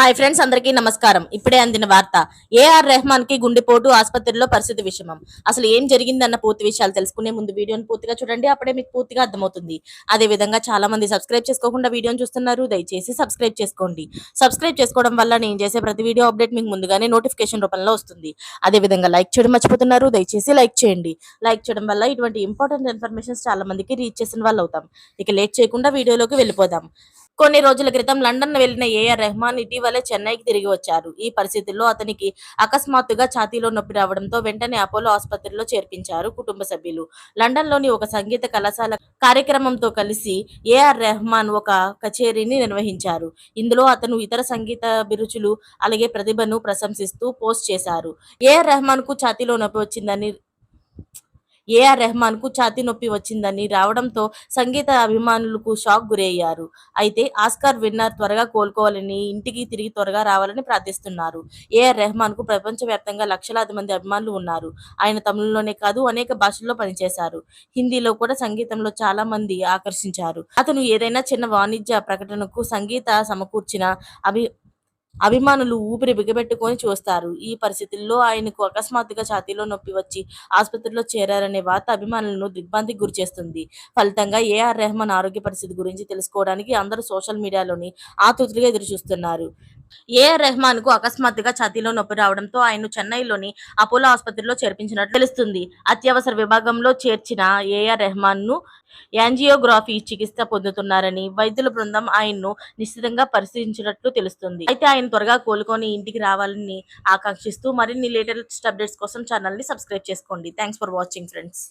Hi friends అందరికీ నమస్కారం. ఇప్పుడే అందిన వార్త ఏఆర్ రెహమాన్కి గుండెపోటు ఆసుపత్రిలో పరిస్థితి విషమం. అసలు ఏం జరిగిందన్న పూర్తి విషయాలు తెలుసుకునే ముందు వీడియోని పూర్తిగా చూడండి అప్పుడే మీకు పూర్తిగా అర్థమవుతుంది. అదే విధంగా చాలా మంది సబ్స్క్రైబ్ చేసుకోకుండా వీడియోని చూస్తున్నారు దయచేసి సబ్స్క్రైబ్ చేసుకోండి. సబ్స్క్రైబ్ చేసుకోవడం వల్ల నేను చేసే ప్రతి వీడియో అప్డేట్ మీకు ముందుగానే నోటిఫికేషన్ రూపంలో వస్తుంది. అదే విధంగా లైక్ చేయడం మర్చిపోతున్నారు దయచేసి లైక్ చేయండి. లైక్ చేయడం వల్ల ఇటువంటి ఇంపార్టెంట్ ఇన్ఫర్మేషన్స్ చాలా మందికి రీచ్ చేసిన వాళ్ళు అవుతాం ఇక లేట్ చేయకుండా వీడియోలోకి వెళ్ళిపోదాం. కొన్ని రోజుల క్రితం లండన్ వెళ్ళిన ఏఆర్ రెహమాన్ ఇటీవలే చెన్నైకి తిరిగి వచ్చారు. ఈ పరిస్థితుల్లో అతనికి అకస్మాత్తుగా ఛాతీలో నొప్పి రావడంతో వెంటనే అపోలో ఆసుపత్రిలో చేర్పించారు కుటుంబ సభ్యులు. లండన్లోని ఒక సంగీత కళాశాల కార్యక్రమంతో కలిసి ఏఆర్ రెహమాన్ ఒక కచేరీని నిర్వహించారు. ఇందులో అతను ఇతర సంగీత అభిరుచులు అలాగే ప్రతిభను ప్రశంసిస్తూ పోస్ట్ చేశారు. ఏఆర్ రెహమాన్కు ఛాతీలో నొప్పి వచ్చిందని ఏఆర్ రెహమాన్కు ఛాతీ నొప్పి వచ్చిందని రావడంతో సంగీత అభిమానులకు షాక్ గురయ్యారు. అయితే ఆస్కార్ విన్నర్ త్వరగా కోలుకోవాలని ఇంటికి తిరిగి త్వరగా రావాలని ప్రార్థిస్తున్నారు. ఏఆర్ రెహమాన్కు ప్రపంచవ్యాప్తంగా లక్షలాది మంది అభిమానులు ఉన్నారు. ఆయన తమిళంలోనే కాదు అనేక భాషల్లో పనిచేశారు. హిందీలో కూడా సంగీతంలో చాలా మంది ఆకర్షించారు. అతను ఏదైనా చిన్న వాణిజ్య ప్రకటనకు సంగీత సమకూర్చిన అభి అభిమానులు ఊపిరి బిగబెట్టుకొని చూస్తారు. ఈ పరిస్థితుల్లో ఆయనకు అకస్మాత్తుగా ఛాతీలో నొప్పి వచ్చి ఆసుపత్రిలో చేరారనే వార్త అభిమానులను దిగ్భ్రాంతికి గురిచేస్తుంది ఫలితంగా ఏఆర్ రెహమాన్ ఆరోగ్య పరిస్థితి గురించి తెలుసుకోవడానికి అందరూ సోషల్ మీడియాలోని ఆతృతులుగా ఎదురు చూస్తున్నారు ఏఆర్ రెహమాన్కు అకస్మాత్తుగా ఛాతీలో నొప్పి రావడంతో ఆయన చెన్నైలోని అపోలో ఆసుపత్రిలో చేర్పించినట్లు తెలుస్తుంది. అత్యవసర విభాగంలో చేర్చిన ఏఆర్ రెహమాన్ను యాంజియోగ్రఫీ చికిత్స పొందుతున్నారని వైద్యుల బృందం ఆయన్ను నిశ్చితంగా పరిశీలించినట్లు తెలుస్తుంది. అయితే ఆయన త్వరగా కోలుకొని ఇంటికి రావాలని ఆకాంక్షిస్తూ మరిన్ని లేటెస్ట్ అప్డేట్స్ కోసం ఛానల్ని సబ్స్క్రైబ్ చేసుకోండి. Thanks for watching friends.